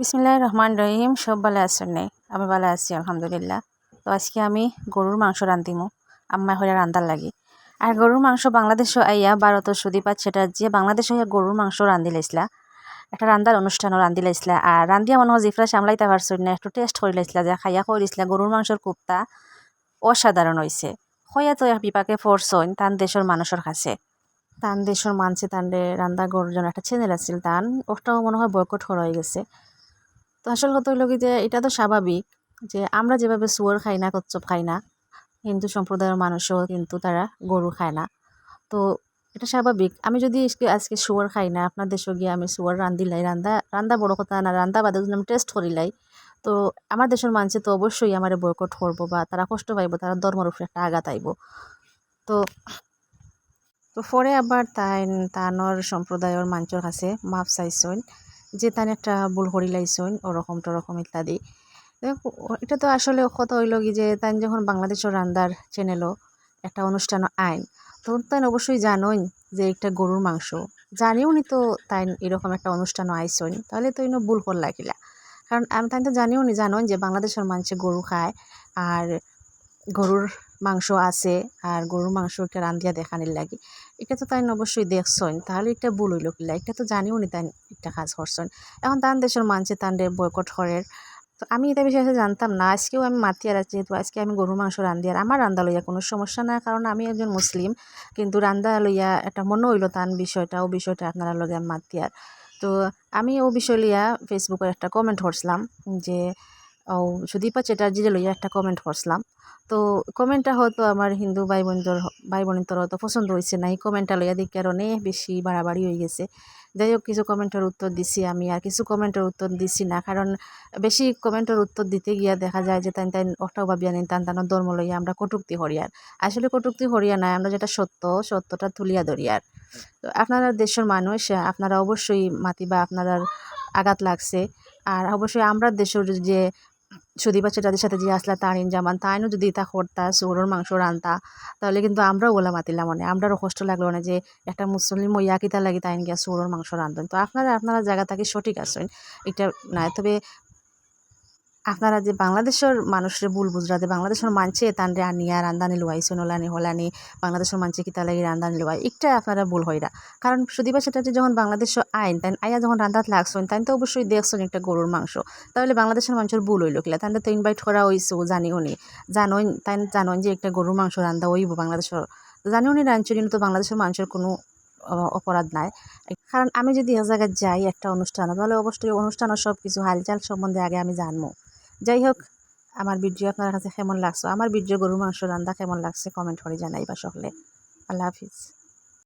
বিসমিল্লাহ রহমান রহিম সব ভালো আছেন নেই আমি ভালো আছি, আলহামদুলিল্লাহ। তো আজকে আমি গরুর মাংস রান্ধিমু, আম্মা হইয়া রান্ধার লাগি। আর গরুর মাংস বাংলাদেশ আইয়া ভারত সুদীপা সেটা যে বাংলাদেশ গরুর মাংস রান্ধি লাইসলা একটা রান্ধার অনুষ্ঠানও রান্ধি লাইসলা আর রান্ধিয়া মনে হয় জিফরা সামলাইতে পারছিল না, একটু টেস্ট করে লাইসলা যে খাইয়া করে দিছিলা গরুর মাংসর কুপ্তা অসাধারণ হয়েছে হইয়া তো বিপাকে ফোরসইন তান দেশের মানুষের কাছে। তান দেশের মানছে তান্ডে রান্দা গরুর জন্য একটা চ্যানেল আছিল তান, ওটাও মনে হয় বয়কট করা হয়ে গেছে। তো আসল কথা হইল কি যে, এটা তো স্বাভাবিক যে আমরা যেভাবে শুয়োর খাই না, কচ্ছপ খাই না, হিন্দু সম্প্রদায়ের মানুষও কিন্তু তারা গরু খায় না। তো এটা স্বাভাবিক। আমি যদি আজকে শুয়োর খাই না, আপনার দেশে গিয়ে আমি শুয়োর রান্ধিলাই, রান্দা রান্দা বড় কথা না, রান্দা বাদে যদি আমি টেস্ট করিলাই, তো আমার দেশের মানুষ তো অবশ্যই আমার বয়কট করব বা তারা কষ্ট পাইব, তারা ধর্মের উপরে একটা আঘাত আইব। তো তো পরে আবার তাই তানোর সম্প্রদায়ের মানুষের কাছে মাপ চাইছেন। যে তান একটা ভুল করিলাইছইন ওরকম টোরকম ইত্যাদি। এটা তো আসলে কথা হইল কি যে তাই যখন বাংলাদেশের রান্দার চ্যানেলও একটা অনুষ্ঠান আইন, তখন তাই অবশ্যই জানোই যে একটা গরুর মাংস। জানিও নি তো তাই এরকম একটা অনুষ্ঠানও আইসইন তাহলে তো ইনো ভুল কর লাগিলা। কারণ আমি তাই তো জানিও নি, জানোই যে বাংলাদেশের মানুষে গরু খায়, আর গরুর মাংস আছে আর গরুর মাংস একটা রান্ধিয়া দেখানির লাগে। এটা তো তাই অবশ্যই দেখছইন তাহলে এটা ভুল হইল কিলা? এটা তো জানিও নি তাই একটা কাজ করছেন এখন তান দেশের মানুষে তানদের বয়কট করের তো আমি এটা বিষয়ে জানতাম না। আজকেও আমি মাতিয়ার আছি যেহেতু আজকে আমি গরু মাংস রান্ধি আর আমার রান্দা লইয়া কোনো সমস্যা না কারণ আমি একজন মুসলিম, কিন্তু রান্দা লইয়া একটা মনে হইল তান বিষয়টা, ও বিষয়টা আপনারা লগে মাতিয়ার তো আমি ও বিষয় লইয়া ফেসবুকে একটা কমেন্ট করছিলাম যে সুদীপা চ্যাটার্জি লইয়া একটা কমেন্ট করছিলাম। তো কমেন্টটা হয়তো আমার হিন্দু ভাই বোনদের ভাই বোনের হয়তো পছন্দ হয়েছে না, এই কমেন্টটা লইয়া দিক অনেক বেশি বাড়াবাড়ি হয়ে গেছে। যাই হোক কিছু কমেন্টের উত্তর দিছি আমি আর কিছু কমেন্টের উত্তর দিছি না, কারণ বেশি কমেন্টের উত্তর দিতে গিয়া দেখা যায় যে তাই তাই অটাও ভাবিয়া নিন তান তানোর ধর্ম লইয়া আমরা কটুক্তি হরিয়ার আসলে কটুক্তি হরিয়া নাই আমরা যেটা সত্য, সত্যটা তুলিয়া ধরিয়ার তো আপনারা দেশের মানুষ, আপনারা অবশ্যই মাতিবা আপনারা আঘাত লাগছে। আর অবশ্যই আমরা দেশের যে সুদীপা যাদের সাথে যে আসলা তারিন জামান, তাইনও যদি তা করতা সৌরর মাংস রান্তা, তাহলে কিন্তু আমরাও ওলা মাতিলাম মানে আমরাও কষ্ট লাগল না যে একটা মুসলিম ইয়া কিতা লাগে তাইন গিয়া সৌরর মাংস রান্ধেন। তো আপনারা আপনারা জায়গা থেকে সঠিক আসেন এটা না তবে আপনারা যে বাংলাদেশের মানুষের ভুল বুঝরাতে বাংলাদেশের মানছে তানরে আনিয়া, রান্দানি লুয়াইছেন ওলানি হলানি, বাংলাদেশের মানছে কি তালাগি, রান্দানি লোয়াই একটা আপনারা ভুল হইরা কারণ সুদীপা সেটা যে যখন বাংলাদেশ আইন তাই আয়া যখন রান্দাত লাগছেন তাই তো অবশ্যই দেখছেন একটা গরুর মাংস। তাহলে বাংলাদেশের মানুষের ভুল হইল কিলা? তাই তো ইনভাইট করা হয়েছে জানিও নি। জানোই তাই জানোন যে একটা গরুর মাংস রান্দা হইব বাংলাদেশের। জানিও নি রাঞ্চনি তো বাংলাদেশের মানুষের কোনো অপরাধ নাই। কারণ আমি যদি এক জায়গায় যাই একটা অনুষ্ঠানে, তাহলে অবশ্যই অনুষ্ঠানের সব কিছু হালচাল সম্বন্ধে আগে আমি জানব। যাই হোক আমার ভিডিও আপনার কাছে কেমন লাগছে? আমার ভিডিও গরু মাংস রান্না কেমন লাগছে? কমেন্ট করে জানাইবা সকলে। আল্লাহ হাফিজ।